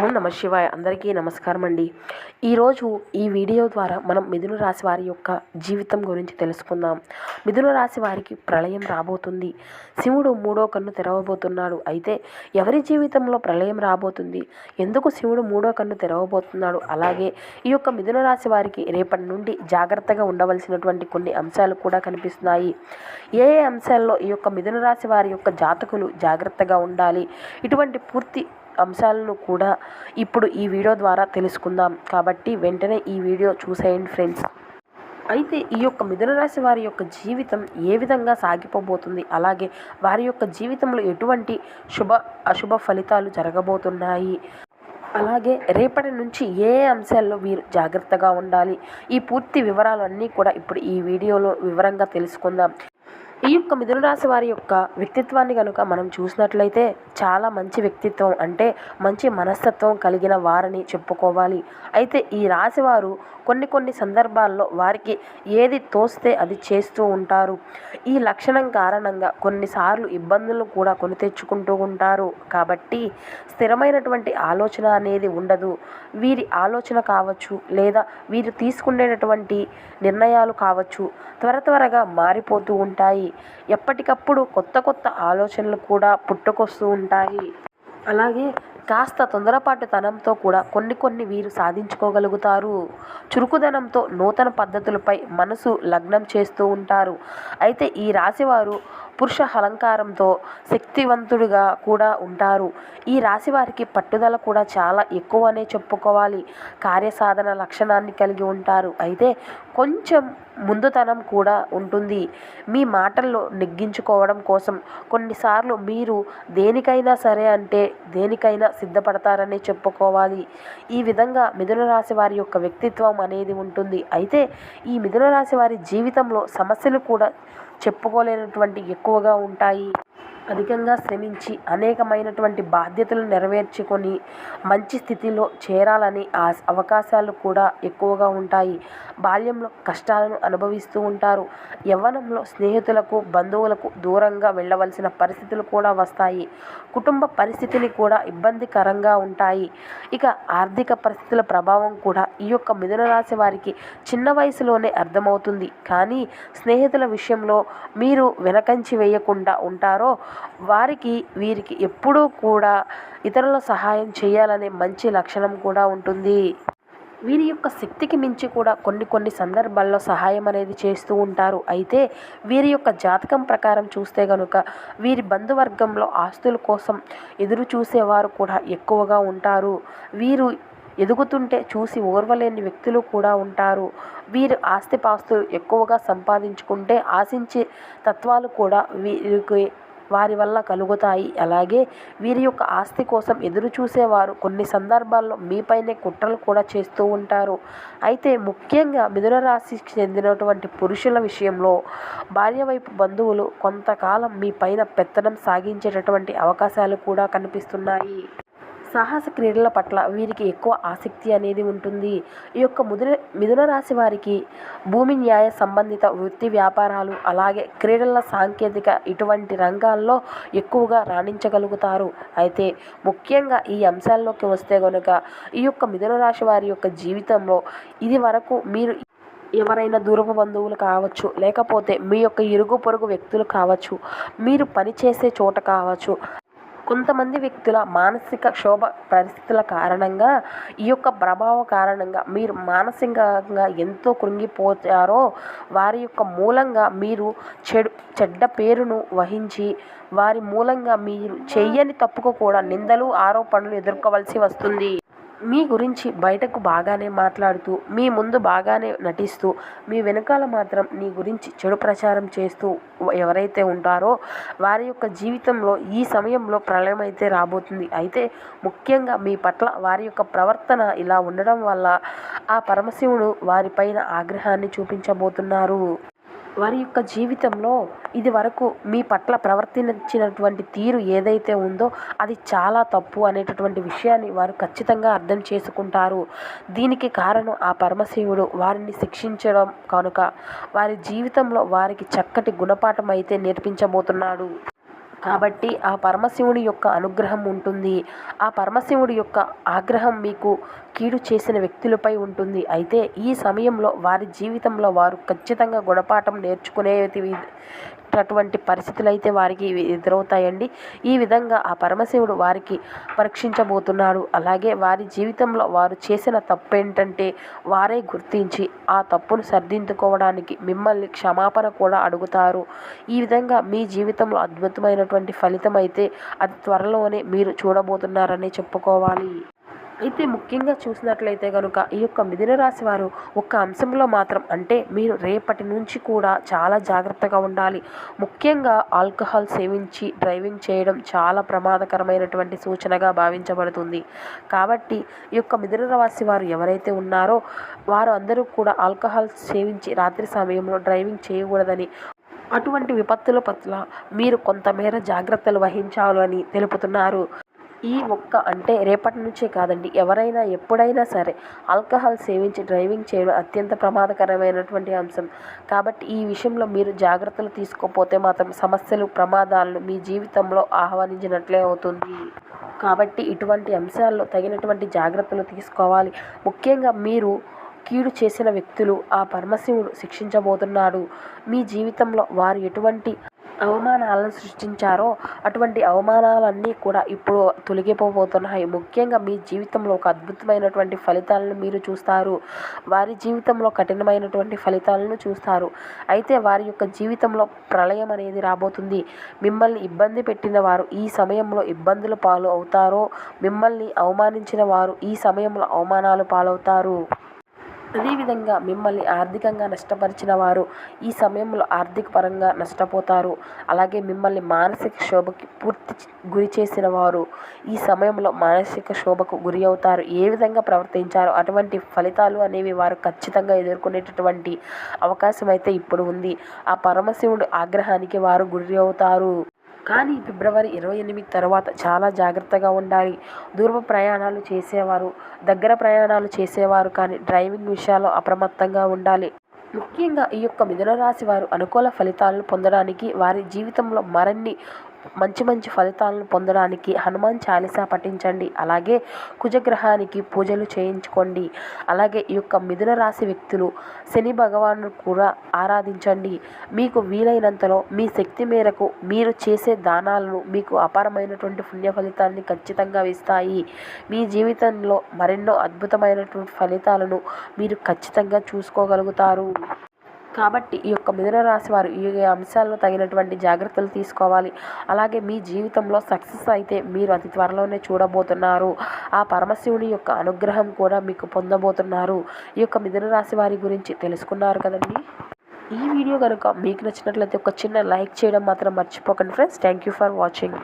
ఓం నమ శివాయ. అందరికీ నమస్కారం అండి ఈరోజు ఈ వీడియో ద్వారా మనం మిథున రాశి వారి యొక్క జీవితం గురించి తెలుసుకుందాం. మిథున రాశి వారికి ప్రళయం రాబోతుంది. శివుడు మూడో కన్ను తెరవబోతున్నాడు. అయితే ఎవరి జీవితంలో ప్రళయం రాబోతుంది? ఎందుకు శివుడు మూడో కన్ను తెరవబోతున్నాడు? అలాగే ఈ యొక్క మిథున రాశి వారికి రేపటి నుండి జాగ్రత్తగా ఉండవలసినటువంటి కొన్ని అంశాలు కూడా కనిపిస్తున్నాయి. ఏ ఏ అంశాల్లో ఈ యొక్క మిథున రాశి వారి యొక్క జాతకులు జాగ్రత్తగా ఉండాలి? ఇటువంటి పూర్తి అంశాలను కూడా ఇప్పుడు ఈ వీడియో ద్వారా తెలుసుకుందాం. కాబట్టి వెంటనే ఈ వీడియో చూసేయండి ఫ్రెండ్స్. అయితే ఈ యొక్క మిథున రాశి వారి యొక్క జీవితం ఏ విధంగా సాగిపోబోతుంది? అలాగే వారి యొక్క జీవితంలో ఎటువంటి శుభ అశుభ ఫలితాలు జరగబోతున్నాయి? అలాగే రేపటి నుంచి ఏ ఏ అంశాల్లో వీరు జాగ్రత్తగా ఉండాలి? ఈ పూర్తి వివరాలు అన్నీ కూడా ఇప్పుడు ఈ వీడియోలో వివరంగా తెలుసుకుందాం. ఈ యొక్క మిథున రాశి వారి యొక్క వ్యక్తిత్వాన్ని కనుక మనం చూసినట్లయితే చాలా మంచి వ్యక్తిత్వం అంటే మంచి మనస్తత్వం కలిగిన వారని చెప్పుకోవాలి. అయితే ఈ రాశి వారు కొన్ని కొన్ని సందర్భాల్లో వారికి ఏది తోస్తే అది చేస్తూ ఉంటారు. ఈ లక్షణం కారణంగా కొన్నిసార్లు ఇబ్బందులను కూడా కొని తెచ్చుకుంటూ ఉంటారు. కాబట్టి స్థిరమైనటువంటి ఆలోచన అనేది ఉండదు. వీరి ఆలోచన కావచ్చు లేదా వీరు తీసుకునేటటువంటి నిర్ణయాలు కావచ్చు త్వర త్వరగా మారిపోతూ ఉంటాయి. ఎప్పటికప్పుడు కొత్త కొత్త ఆలోచనలు కూడా పుట్టుకొస్తూ ఉంటాయి. అలాగే కాస్త తొందరపాటుతనంతో కూడా కొన్ని కొన్ని వీరు సాధించుకోగలుగుతారు. చురుకుదనంతో నూతన పద్ధతులపై మనసు లగ్నం చేస్తూ ఉంటారు. అయితే ఈ రాశివారు పురుష అలంకారంతో శక్తివంతుడిగా కూడా ఉంటారు. ఈ రాశి వారికి పట్టుదల కూడా చాలా ఎక్కువనే చెప్పుకోవాలి. కార్యసాధన లక్షణాన్ని కలిగి ఉంటారు. అయితే కొంచెం ముందుతనం కూడా ఉంటుంది. మీ మాటల్లో నెగ్గించుకోవడం కోసం కొన్నిసార్లు మీరు దేనికైనా సరే అంటే దేనికైనా సిద్ధపడతారనే చెప్పుకోవాలి. ఈ విధంగా మిథున రాశి వారి యొక్క వ్యక్తిత్వం అనేది ఉంటుంది. అయితే ఈ మిథున రాశి వారి జీవితంలో సమస్యలు కూడా చెప్పుకోలేనటువంటి ఎక్కువగా ఉంటాయి. అధికంగా శ్రమించి అనేకమైనటువంటి బాధ్యతలు నెరవేర్చుకొని మంచి స్థితిలో చేరాలని ఆ అవకాశాలు కూడా ఎక్కువగా ఉంటాయి. బాల్యంలో కష్టాలను అనుభవిస్తూ ఉంటారు. యవ్వనంలో స్నేహితులకు బంధువులకు దూరంగా వెళ్ళవలసిన పరిస్థితులు కూడా వస్తాయి. కుటుంబ పరిస్థితిని కూడా ఇబ్బందికరంగా ఉంటాయి. ఇక ఆర్థిక పరిస్థితుల ప్రభావం కూడా ఈ యొక్క మిథున రాశి వారికి చిన్న వయసులోనే అర్థమవుతుంది. కానీ స్నేహితుల విషయంలో మీరు వెనకంచి వేయకుండా ఉంటారో వారికి వీరికి ఎప్పుడూ కూడా ఇతరుల సహాయం చేయాలనే మంచి లక్షణం కూడా ఉంటుంది. వీరి యొక్క శక్తికి మించి కూడా కొన్ని కొన్ని సందర్భాల్లో సహాయం అనేది చేస్తూ ఉంటారు. అయితే వీరి యొక్క జాతకం ప్రకారం చూస్తే కనుక వీరి బంధువర్గంలో ఆస్తుల కోసం ఎదురు చూసేవారు కూడా ఎక్కువగా ఉంటారు. వీరు ఎదుగుతుంటే చూసి ఓర్వలేని వ్యక్తులు కూడా ఉంటారు. వీరు ఆస్తిపాస్తులు ఎక్కువగా సంపాదించుకుంటే ఆశించే తత్వాలు కూడా వీరికి వారి వల్ల కలుగుతాయి. అలాగే వీరి యొక్క ఆస్తి కోసం ఎదురు చూసేవారు కొన్ని సందర్భాల్లో మీపైనే కుట్రలు కూడా చేస్తూ ఉంటారు. అయితే ముఖ్యంగా మిథున రాశికి చెందినటువంటి పురుషుల విషయంలో భార్య వైపు బంధువులు కొంతకాలం మీ పైన పెత్తనం సాగించేటటువంటి అవకాశాలు కూడా కనిపిస్తున్నాయి. సాహస క్రీడల పట్ల వీరికి ఎక్కువ ఆసక్తి అనేది ఉంటుంది. ఈ యొక్క ముదు మిథున రాశి వారికి భూమి న్యాయ సంబంధిత వృత్తి వ్యాపారాలు అలాగే క్రీడల సాంకేతిక ఇటువంటి రంగాల్లో ఎక్కువగా రాణించగలుగుతారు. అయితే ముఖ్యంగా ఈ అంశాల్లోకి వస్తే కనుక ఈ యొక్క మిథున రాశి వారి యొక్క జీవితంలో ఇది వరకు మీరు ఎవరైనా దూరపు బంధువులు కావచ్చు లేకపోతే మీ యొక్క ఇరుగు పొరుగు వ్యక్తులు కావచ్చు మీరు పనిచేసే చోట కావచ్చు కొంతమంది వ్యక్తుల మానసిక క్షోభ పరిస్థితుల కారణంగా ఈ యొక్క ప్రభావ కారణంగా మీరు మానసికంగా ఎంతో కృంగిపోతారో వారి యొక్క మూలంగా మీరు చెడు చెడ్డ పేరును వహించి వారి మూలంగా మీరు చెయ్యని తప్పుకు కూడా నిందలు ఆరోపణలు ఎదుర్కోవలసి వస్తుంది. మీ గురించి బయటకు బాగానే మాట్లాడుతూ మీ ముందు బాగానే నటిస్తూ మీ వెనకాల మాత్రం నీ గురించి చెడు ప్రచారం చేస్తూ ఎవరైతే ఉంటారో వారి యొక్క జీవితంలో ఈ సమయంలో ప్రళయం అయితే రాబోతుంది. అయితే ముఖ్యంగా మీ పట్ల వారి యొక్క ప్రవర్తన ఇలా ఉండడం వల్ల ఆ పరమశివుడు వారిపైన ఆగ్రహాన్ని చూపించబోతున్నారు. వారి యొక్క జీవితంలో ఇది వరకు మీ పట్ల ప్రవర్తించినటువంటి తీరు ఏదైతే ఉందో అది చాలా తప్పు అనేటటువంటి విషయాన్ని వారు ఖచ్చితంగా అర్థం చేసుకుంటారు. దీనికి కారణం ఆ పరమశివుడు వారిని శిక్షించడం కనుక వారి జీవితంలో వారికి చక్కటి గుణపాఠం అయితే నేర్పించబోతున్నాడు. కాబట్టి ఆ పరమశివుని యొక్క అనుగ్రహం ఉంటుంది. ఆ పరమశివుడి యొక్క ఆగ్రహం మీకు కీడు చేసిన వ్యక్తులపై ఉంటుంది. అయితే ఈ సమయంలో వారి జీవితంలో వారు ఖచ్చితంగా గుణపాఠం నేర్చుకునే అటువంటి పరిస్థితులు అయితే వారికి ఎదురవుతాయండి. ఈ విధంగా ఆ పరమశివుడు వారికి పరీక్షించబోతున్నాడు. అలాగే వారి జీవితంలో వారు చేసిన తప్పు ఏంటంటే వారే గుర్తించి ఆ తప్పును సర్దించుకోవడానికి మిమ్మల్ని క్షమాపణ కూడా అడుగుతారు. ఈ విధంగా మీ జీవితంలో అద్భుతమైనటువంటి ఫలితం అయితే అది త్వరలోనే మీరు చూడబోతున్నారని చెప్పుకోవాలి. అయితే ముఖ్యంగా చూసినట్లయితే కనుక ఈ యొక్క మిథున రాశి వారు ఒక్క అంశంలో మాత్రం అంటే మీరు రేపటి నుంచి కూడా చాలా జాగ్రత్తగా ఉండాలి. ముఖ్యంగా ఆల్కహాల్ సేవించి డ్రైవింగ్ చేయడం చాలా ప్రమాదకరమైనటువంటి సూచనగా భావించబడుతుంది. కాబట్టి ఈ యొక్క మిథున రాశి వారు ఎవరైతే ఉన్నారో వారు అందరూ కూడా ఆల్కహాల్ సేవించి రాత్రి సమయంలో డ్రైవింగ్ చేయకూడదని అటువంటి విపత్తుల పట్ల మీరు కొంతమేర జాగ్రత్తలు వహించాలని తెలుపుతున్నారు. ఈ ఒక్క అంటే రేపటి నుంచే కాదండి ఎవరైనా ఎప్పుడైనా సరే ఆల్కహాల్ సేవించి డ్రైవింగ్ చేయడం అత్యంత ప్రమాదకరమైనటువంటి అంశం. కాబట్టి ఈ విషయంలో మీరు జాగ్రత్తలు తీసుకోకపోతే మాత్రం సమస్యలు ప్రమాదాలను మీ జీవితంలో ఆహ్వానించినట్లే అవుతుంది. కాబట్టి ఇటువంటి అంశాల్లో తగినటువంటి జాగ్రత్తలు తీసుకోవాలి. ముఖ్యంగా మీరు కీడు చేసిన వ్యక్తులు ఆ పరమశివుడు శిక్షించబోతున్నాడు. మీ జీవితంలో వారు ఎటువంటి అవమానాలను సృష్టించారో అటువంటి అవమానాలన్నీ కూడా ఇప్పుడు తొలగిపోబోతున్నాయి. ముఖ్యంగా మీ జీవితంలో ఒక అద్భుతమైనటువంటి ఫలితాలను మీరు చూస్తారు. వారి జీవితంలో కఠినమైనటువంటి ఫలితాలను చూస్తారు. అయితే వారి యొక్క జీవితంలో ప్రళయం అనేది రాబోతుంది. మిమ్మల్ని ఇబ్బంది పెట్టిన వారు ఈ సమయంలో ఇబ్బందుల పాలు అవుతారో మిమ్మల్ని అవమానించిన వారు ఈ సమయంలో అవమానాలు పాలవుతారు. అదేవిధంగా మిమ్మల్ని ఆర్థికంగా నష్టపరిచిన వారు ఈ సమయంలో ఆర్థిక పరంగా నష్టపోతారు. అలాగే మిమ్మల్ని మానసిక శోభకి పూర్తి గురి చేసిన వారు ఈ సమయంలో మానసిక శోభకు గురి అవుతారు. ఏ విధంగా ప్రవర్తించారో అటువంటి ఫలితాలు అనేవి వారు ఖచ్చితంగా ఎదుర్కొనేటటువంటి అవకాశం అయితే ఇప్పుడు ఉంది. ఆ పరమశివుడు ఆగ్రహానికి వారు గురి అవుతారు. కానీ ఫిబ్రవరి ఇరవై ఎనిమిది తర్వాత చాలా జాగ్రత్తగా ఉండాలి. దూరపు ప్రయాణాలు చేసేవారు దగ్గర ప్రయాణాలు చేసేవారు కానీ డ్రైవింగ్ విషయాల్లో అప్రమత్తంగా ఉండాలి. ముఖ్యంగా ఈ యొక్క మిథున రాశి వారు అనుకూల ఫలితాలను పొందడానికి వారి జీవితంలో మరిన్ని మంచి మంచి ఫలితాలను పొందడానికి హనుమాన్ చాలీసా పఠించండి. అలాగే కుజగ్రహానికి పూజలు చేయించుకోండి. అలాగే ఈ యొక్క మిథున రాశి వ్యక్తులు శని భగవాను కూడా ఆరాధించండి. మీకు వీలైనంతలో మీ శక్తి మేరకు మీరు చేసే దానాలను మీకు అపారమైనటువంటి పుణ్య ఫలితాన్ని ఖచ్చితంగా ఇస్తాయి. మీ జీవితంలో మరెన్నో అద్భుతమైనటువంటి ఫలితాలను మీరు ఖచ్చితంగా చూసుకోగలుగుతారు. కాబట్టి ఈ యొక్క మిథున రాశి వారు ఈ అంశాల్లో తగినటువంటి జాగ్రత్తలు తీసుకోవాలి. అలాగే మీ జీవితంలో సక్సెస్ అయితే మీరు అతి త్వరలోనే చూడబోతున్నారు. ఆ పరమశివుని యొక్క అనుగ్రహం కూడా మీకు పొందబోతున్నారు. ఈ యొక్క మిథున రాశి వారి గురించి తెలుసుకున్నారు కదండి. ఈ వీడియో కనుక మీకు నచ్చినట్లయితే ఒక చిన్న లైక్ చేయడం మాత్రం మర్చిపోకండి friends. Thank you for watching.